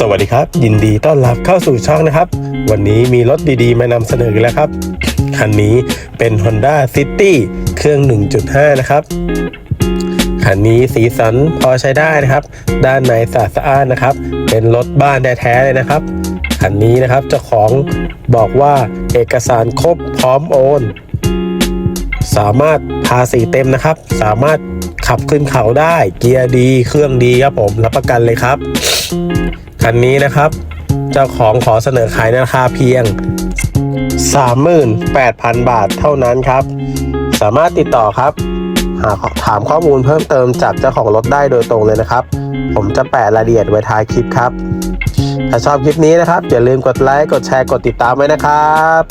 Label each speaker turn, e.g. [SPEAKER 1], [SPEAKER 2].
[SPEAKER 1] สวัสดีครับ ยินดีต้อนรับเข้าสู่ช่องนะครับ วันนี้มีรถดีๆ มานำเสนอแล้วครับ คันนี้เป็น Honda City เครื่อง 1.5 นะครับ คันนี้สีสันพอใช้ได้นะครับ ด้านในสะอาดสะอ้านนะครับ เป็นรถบ้านแท้ๆเลยนะครับ คันนี้นะครับเจ้าของบอกว่าเอกสารครบพร้อมโอน สามารถภาษีเต็มนะครับ สามารถขับขึ้นเขาได้ เกียร์ดี เครื่องดีครับผมรับประกันเลยครับ คันนี้นะครับ เจ้าของขอเสนอขายในราคาเพียง 38,000 บาทเท่านั้นครับ สามารถติดต่อครับ หาถามข้อมูลเพิ่มเติมจากเจ้าของรถได้โดยตรงเลยนะครับ ผมจะแปะรายละเอียดไว้ท้ายคลิปครับ ถ้าชอบคลิปนี้นะครับ อย่าลืมกดไลค์ กดแชร์ กดติดตามไว้นะครับ